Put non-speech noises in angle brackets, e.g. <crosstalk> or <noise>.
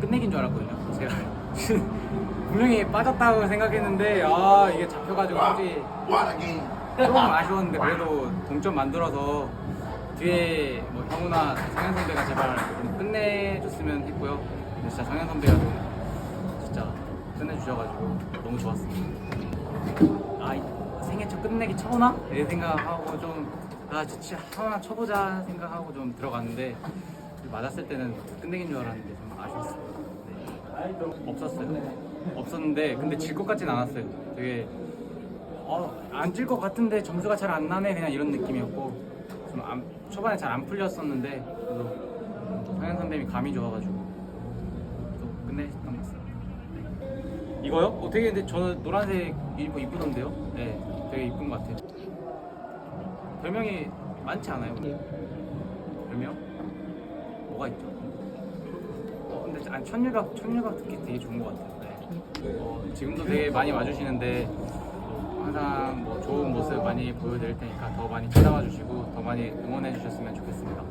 끝내기인 줄 알았거든요. 제가 <laughs> 분명히 빠졌다고 생각했는데 아 이게 잡혀가지고 솔직히. 조금 아쉬웠는데 그래도 동점 만들어서 뒤에 뭐 형우나 성현 선배가 제발 좀 끝내줬으면 했고요. 근데 진짜 성현 선배가 좀 진짜 끝내주셔가지고 너무 좋았습니다. 아 이- 생애 첫 끝내기 쳐보나? 이 생각하고 좀 아 진짜 하나 쳐보자 생각하고 좀 들어갔는데 맞았을 때는 끝내기인 줄 알았는데 좀 아쉬웠어요. 네. 없었어요. 없었는데 근데 질 것 같진 않았어요. 되게 어, 안질 것 같은데 점수가 잘 안 나네 그냥 이런 느낌이었고 좀 안- 초반에 잘 안 풀렸었는데 그래도 성현 선배님이 감이 좋아가지고 또 끝내셨던 것 같습니다. 네. 이거요? 어, 되게 근데 저는 노란색 입고 이쁘던데요? 네, 되게 이쁜 것 같아요. 별명이 많지 않아요? 근데? 별명? 뭐가 있죠? 어, 근데 안 천일각 천일각 듣기 되게 좋은 것 같아요. 네. 어, 지금도 되게 많이 와주시는데 어, 항상 뭐 좋은 모습 많이 보여드릴 테니까 더 많이 찾아와 주시고 더 많이 응원해 주셨으면 좋겠습니다.